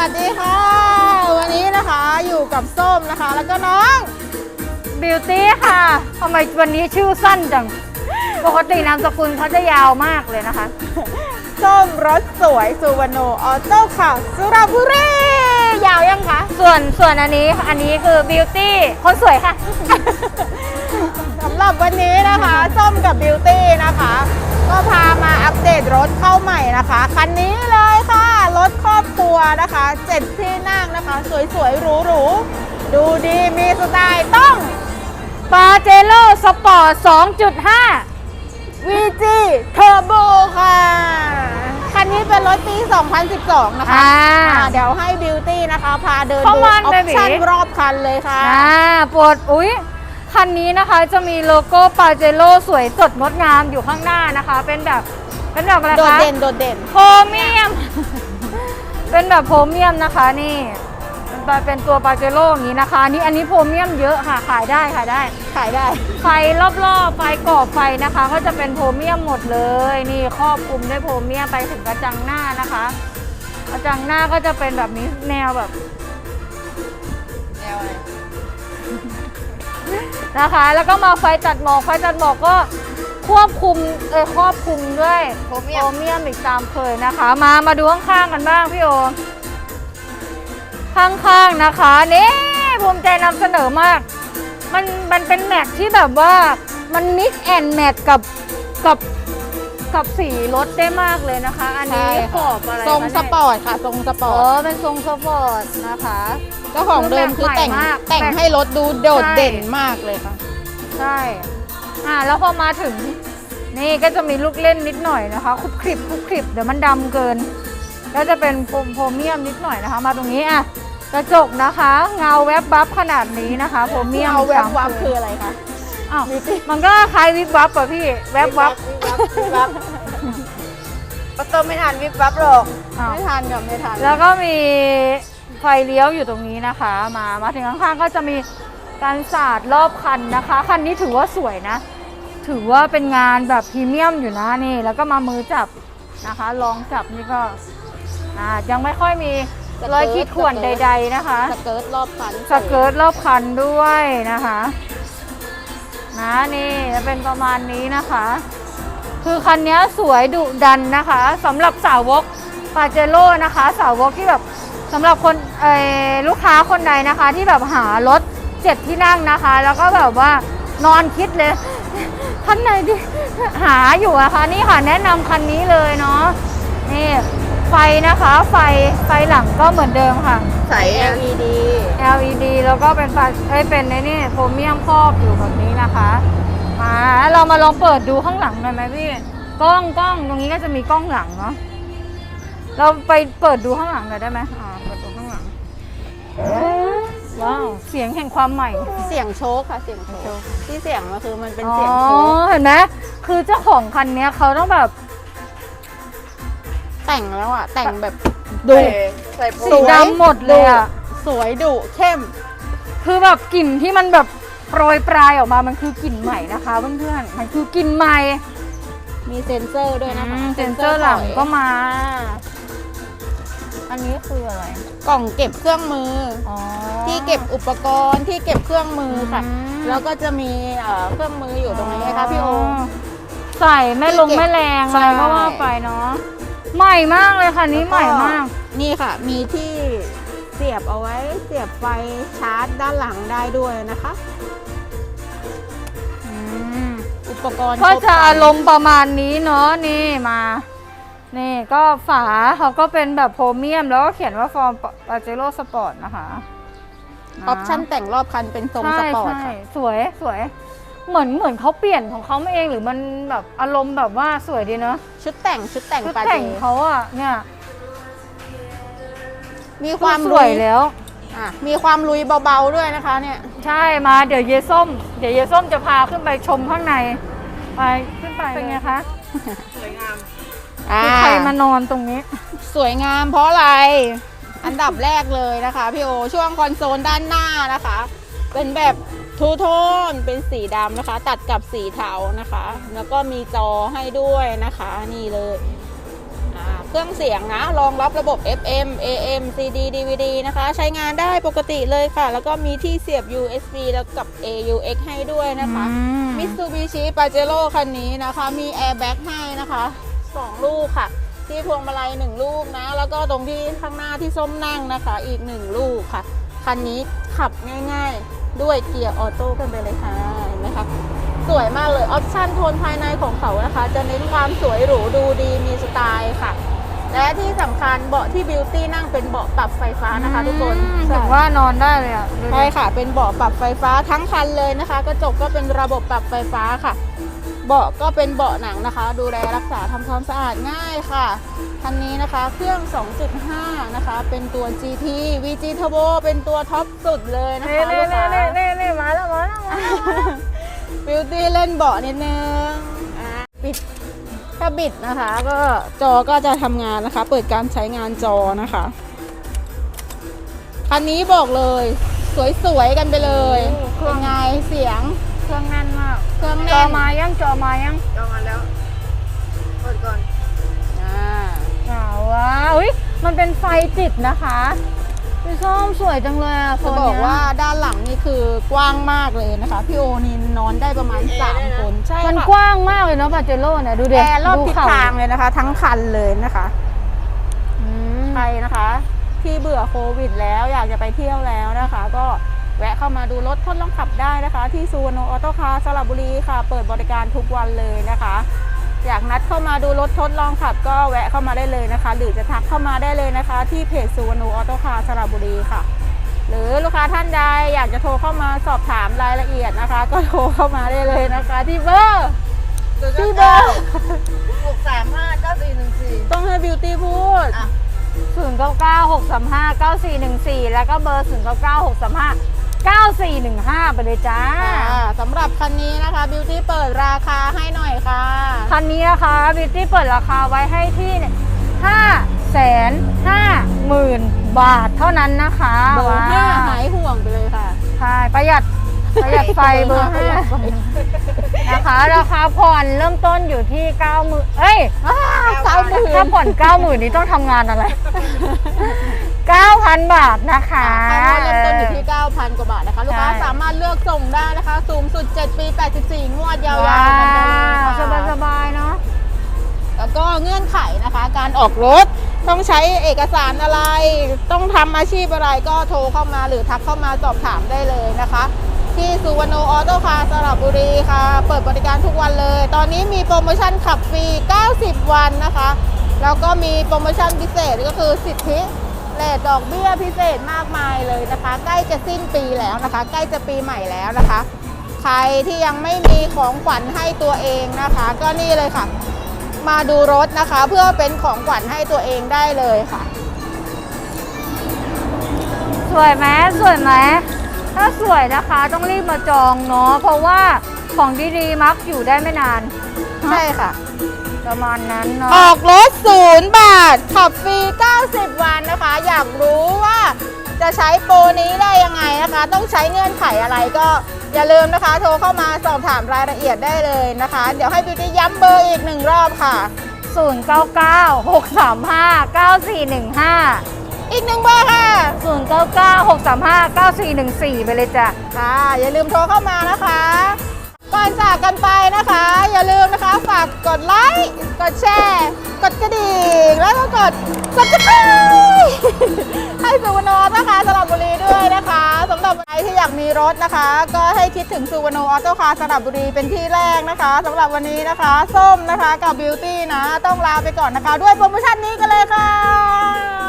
วัสดีค่ะ วันนี้นะคะอยู่กับส้มนะคะ แล้วก็น้องบิวตี้ค่ะทำไมวันนี้ชื่อสั้นจัง ปกตินามสกุลเขาจะยาวมากเลยนะคะ ส้มรถสวยสุวรรณออโต้ค่ะสุราบุรียาวยังคะ ส่วนส่วนอันนี้อันนี้คือบิวตี้คนสวยค่ะ สำหรับวันนี้นะคะ ส้มกับบิวตี้นะคะ ก็พามาอัปเดตรถเข้าใหม่นะคะ คันนี้เลยค่ะ รถครอบครัวนะคะเจ็ดที่นั่งนะคะ สวยๆหรูๆดูดีมีสไตล์ต้องปาเจโร่สปอร์ต 2.5 VG Turbo ค่ะ คันนี้เป็นรถปี 2012 นะคะอ่าอ่าเดี๋ยวให้บิวตี้นะคะ พาเดินเข้าดูมาออป baby ชั่นรอบคันเลยค่ะ อ่าปวด อุ๊ย คันนี้นะคะจะมีโลโก้ปาเจโร่สวยสดงดงามอยู่ข้างหน้านะคะ เป็นแบบเป็นแบบอะไรโดดคะเด่นโดดเด่นโพเมียม เป็นแบบโพเมียมนะคะนี่เป็นเป็นตัวปาเจโร่อย่างนี้นะคะนี่อันนี้โพเมียมเยอะค่ะขายได้ขายได้ ขายได้ ไฟรอบๆไฟกรอบไฟนะคะ ก็จะเป็นโพรเมียมหมดเลย นี่ครอบคลุมด้วยโพรเมียมไปถึงกระจังหน้านะคะกระจังหน้าก็จะเป็นแบบนี้แนวแบบแนวอะไร นะคะ แล้วก็มาไฟตัดหมอกไฟตัดหมอกก็ควบคุมเออครอบคลุมด้วยโพเมีโพยรมเมียมอีกตามเคยนะคะ มามาดูข้างๆกันบ้างพี่โอข้างๆนะคะนี่ภูมิใจนำเสนอมาก มันมันเป็นแม็กที่แบบว่ามันมิกแอนแม็กกับกับกับสีรถได้มากเลยนะคะ อันนี้ใช่ขค่ะอบอะไรทรงคะสปอร์ตค่ะ ทรงสปอ๋ออร์ตเป็นทรงสปอร์ตนะคะ เจ้าของเดิมคือแต่งใหม่มากแต่งให้รถดูโดดเด่นมากเลยค่ะ ใช่ อ่าแล้วพอมาถึง นี่ก็จะมีลูกเล่นนิดหน่อยนะคะคลุบคลิบคลุบคลิบเดี๋ยวมันดำเกิน ก็จะเป็นโพรโพรเมียมนิดหน่อยนะคะ มาตรงนี้อะกระจกนะคะ เงาแวบบับขนาดนี้นะคะโพรเมียมเอาแวบวับสามคืออะไรคะอ้าวมันก็คล้ายวิบวับป่ะพี่แวบวับวิบวับประตูไม่ทันวิบวับหรอกอ้าวไม่ทันกับไม่ทันแล้วก็มี ไฟเลี้ยวอยู่ตรงนี้นะคะ มามาถึงข้างๆก็จะมีการสาดรอบคันนะคะ คันนี้ถือว่าสวยนะ ถือว่าเป็นงานแบบพรีเมียมอยู่นะนี่ แล้วก็มามือจับนะคะ ลองจับนี่ก็อ่ายังไม่ค่อยมีรอยขีดข่วนใด ๆนะคะ สเกิร์ตรอบคันสเกิร์ตรอบคันด้วยนะคะนะนี่จะเป็นประมาณนี้นะคะ คือคันนี้สวยดุดันนะคะสำหรับสาวกปาเจโร่นะคะ สาวกที่แบบ สำหรับคนเออลูกค้าคนใดนะคะ ที่แบบหารถเจ็ดที่นั่งนะคะ แล้วก็แบบว่านอนคิดเลยคันไหนดีหาอยู่อะคะนี่ค่ะแนะนำคันนี้เลยเนาะนี่ไฟนะคะ ไฟไฟหลังก็เหมือนเดิมค่ะ ใส LED LED แล้วก็เป็นไฟเอ้ยเป็นในนี่โครเมียมครอบอยู่แบบนี้นะคะมาเรามาลองเปิดดูข้างหลังหน่อยไหมพี่กล้องกล้องตรงนี้ก็จะมีกล้องหลังเนาะเราไปเปิดดูข้างหลังหน่อยได้ไหมอ่า ว้าว เสียงแห่งความใหม่เสียงโชคค่ะเสียงโชคที่เสียงมันคือมันเป็นอ๋อเสียงโชคเห็นไหมคือเจ้าของคันเนี้ยเขาต้องแบบ แต่งแล้วอะ แต่งแบบดุใส่สีดำหมดเลยอะสวยดุเข้ม คือแบบกลิ่นที่มันแบบโปรยปลายออกมามันคือกลิ่นใหม่นะคะเพื่อนๆ มันคือกลิ่นใหม่ มีเซ็นเซอร์ด้วยนะคะอืมเซ็นเซอร์หลังก็มา อันนี้คืออะไร กล่องเก็บเครื่องมืออ๋อที่เก็บอุปกรณ์ที่เก็บเครื่องมือค่ะอืมแล้วก็จะมีเอ่อเครื่องมืออยู่ตรงนี้นะคะพี่โอใส่ไม่ลงที่เก็บไม่แรงใช่อะไรก็ว่าไปเนาะใหม่มากเลยค่ะนี้ใหม่มาก นี่ค่ะ มีที่เสียบเอาไว้เสียบไฟชาร์จด้านหลังได้ด้วยนะคะอืมอุปกรณ์ก็คบจะครันอารมณ์ประมาณนี้เนาะนี่มา นี่ก็ฝาเขาก็เป็นแบบโพรเมียม แล้วก็เขียนว่าฟอร์มปาเจโร่สปอร์ตนะคะะออปชั่นแต่งรอบคันเป็นทรงสปอร์ตใช่ค่ะใช่สวยสวย เหมือนเหมือนเขาเปลี่ยนของเขามาเองหรือมันแบบอารมณ์แบบว่าสวยดีเนาะชุดแต่งชุดแต่งชุดปาเจแต่งเขาอะเนี่ยมีความสลุวยยแล้วอะมีความลุยเบาๆด้วยนะคะเนี่ย ใช่มาเดี๋ยวเยส้ม เดี๋ยวเยส้มจะพาขึ้นไปชมข้างใน ไปขึ้นไปเป็นไงคะอ่าคื อใครมานอนตรงนี้ สวยงามเพราะอะไร อันดับแรกเลยนะคะพี่โอช่วงคอนโซลด้านหน้านะคะ เป็นแบบทูโทนเป็นสีดำนะคะ ตัดกับสีเทานะคะ แล้วก็มีจอให้ด้วยนะคะ นี่เลยอ่าเครื่องเสียงนะรองรับระบบ FM AM CD DVD นะคะ ใช้งานได้ปกติเลยค่ะ แล้วก็มีที่เสียบ USB แล้วกับ AUX ให้ด้วยนะคะอืมมิตซูบิชิปาเจโร่คันนี้นะคะ มีแอร์แบ็กให้นะคะ 2 ลูกค่ะ ที่พวงมาลัย1ลูกนะ แล้วก็ตรงที่ข้างหน้าที่ส้มนั่งนะคะ อีก 1 ลูกค่ะ คันนี้ขับง่ายๆ ด้วยเกียร์ออโต้กันไปเลยค่ะเห็นไหมคะสวยมากเลยออปชั่นโทนภายในของเขานะคะ จะเน้นความสวยหรูดูดีมีสไตล์ค่ะ และที่สำคัญเบาะที่บิวตี้นั่งเป็นเบาะปรับไฟฟ้านะคะทุกคนอืมใช่ถึงว่านอนได้เลยอะดูดิใช่ค่ะ เป็นเบาะปรับไฟฟ้าทั้งคันเลยนะคะ กระจกก็เป็นระบบปรับไฟฟ้าค่ะ เบาะก็เป็นเบาะหนังนะคะ ดูแลรักษาทำความสะอาดง่ายค่ะ คันนี้นะคะเครื่อง 2.5 นะคะ เป็นตัว GT VG Turbo เป็นตัวท็อปสุดเลยนะเน่คะเน่ลูกเน่ค้าเน่เน่เน่มาแล้วมาแล้วมาแล้วมาแล้วบิวตี้เล่นเบาะนิดนึงอะปิดถ้าบิดนะคะ ก็จอก็จะทำงานนะคะ เปิดการใช้งานจอนะคะ คันนี้บอกเลย สวยๆกันไปเลยเป็นไงเสียง เครื่องแน่นมาก เครื่องจแน่อนมายังจอมายังจองมาแล้ว เปิดก่อน อ่าว้าวว้าวอุ๊ยมันเป็นไฟติดนะคะพี่ส้มสวยจังเลยอะโซจะนบเนี้ยอกว่าด้านหลังนี่คือกว้างมากเลยนะคะ พี่โอนี่นอนได้ประมาณ3คนใช่มันค่ะกว้างมากเลยเนาะปาเจโร่เนี่ยดูแอเด็กร์รอบทิศทางเลยนะคะ ทั้งคันเลยนะคะใครนะคะ ที่เบื่อโควิดแล้วอยากจะไปเที่ยวแล้วนะคะ ก็ แวะเข้ามาดูรถทดลองขับได้นะคะ ที่ซูวรรณออโต้คาร์สระบุรีค่ะ เปิดบริการทุกวันเลยนะคะ อยากนัดเข้ามาดูรถทดลองขับ ก็แวะเข้ามาได้เลยนะคะ หรือจะทักเข้ามาได้เลยนะคะ ที่เพจซูวรรณออโต้คาร์สระบุรีค่ะ หรือลูกค้าท่านใดอยากจะโทรเข้ามาสอบถามรายละเอียดนะคะ ก็โทรเข้ามาได้เลยนะคะ ที่เบอร์ที่เบอร์หกสามห้าเก้าสี่หนึ่งสี่ต้องให้บิวตี้พูดอะศูนย์เก้าเก้าหกสามห้าเก้าสี่หนึ่งสี่แล้วก็เบอร์ศูนย์เก้า เก้าหกสามห้าเก้าสี่หนึ่งห้าไปเลยจ้า ค่ะสำหรับคันนี้นะคะบิวตี้เปิดราคาให้หน่อยค่ะ คันนี้นะคะบิวตี้เปิดราคาไว้ให้ที่ห้าแสนห้าหมื่นบาทเท่านั้นนะคะเบอร์ห้าว้วหายห่วงไปเลยค่ะ ใช่ประหยัดประหยัดไฟเบอร์ประหห้ายัดไฟนะคะ ราคาผ่อนเริ่มต้นอยู่ที่เก้าหมื่นเอ้ย เก้าหมื่นถ้าผ่อนเก้าหมื่นนี้ต้องทำงานอะไร เก้าพันบาทนะคะค่างวดเริ่มต้นอยู่ที่ 9,000 กว่าบาทนะคะ ลูกค้าใช่สามารถเลือกส่งได้นะคะ สูงสุด 7 ปี 84 งวดยาวว้าๆกันไปเลยวสบายค่ะสบายๆเนาะแล้วก็เงื่อนไขนะคะ การออกรถต้องใช้เอกสารอะไร ต้องทำอาชีพอะไรก็โทรเข้ามาหรือทักเข้ามาสอบถามได้เลยนะคะ ที่สุวรรณออโต้คาร์สระบุรีค่ะ เปิดบริการทุกวันเลย ตอนนี้มีโปรโมชั่นขับฟรี 90 วันนะคะ แล้วก็มีโปรโมชั่นพิเศษก็คือสิทธิ เลทดอกเบี้ยพิเศษมากมายเลยนะคะ ใกล้จะสิ้นปีแล้วนะคะ ใกล้จะปีใหม่แล้วนะคะ ใครที่ยังไม่มีของขวัญให้ตัวเองนะคะ ก็นี่เลยค่ะ มาดูรถนะคะ เพื่อเป็นของขวัญให้ตัวเองได้เลยค่ะ สวยไหมสวยไหมถ้าสวยนะคะต้องรีบมาจองเนาะเพราะว่าของดีๆมักอยู่ได้ไม่นาน ใช่ค่ะ ประมาณนั้นอเนาะอกรถศูนย์บาท ขับฟรี 90 วันนะคะ อยากรู้ว่าจะใช้โปรนี้ได้ยังไงนะคะ ต้องใช้เงื่อนไขอะไรก็อย่าลืมนะคะ โทรเข้ามาสอบถามรายละเอียดได้เลยนะคะ เดี๋ยวให้บิวตี้ย้ำเบอร์อีกหนึ่งรอบค่ะ 0 9 9 6 3 5 9 4 1 5 อีกหนึ่งเบอร์ค่ะ 0 9 9 6 3 5 9 4 1 4 ไปเลยจ้ะค่ะอย่าลืมโทรเข้ามานะคะ ก่อนจากกันไปนะคะ อย่าลืมนะคะฝากกดไลค์กดแชร์ กดกระดิ่ง แล้วก็กด subscribe ให้สุวรรณออโต้คาร์สระบุรีด้วยนะคะสำหรับใครที่อยากมีรถนะคะ ก็ให้คิดถึงสุวรรณออโต้คาร์สระบุรีเป็นที่แรกนะคะสำหรับวันนี้นะคะ ส้มนะคะกับบิวตี้นะ ต้องลาไปก่อนนะคะ ด้วยโปรโมชั่นนี้กันเลยค่ะ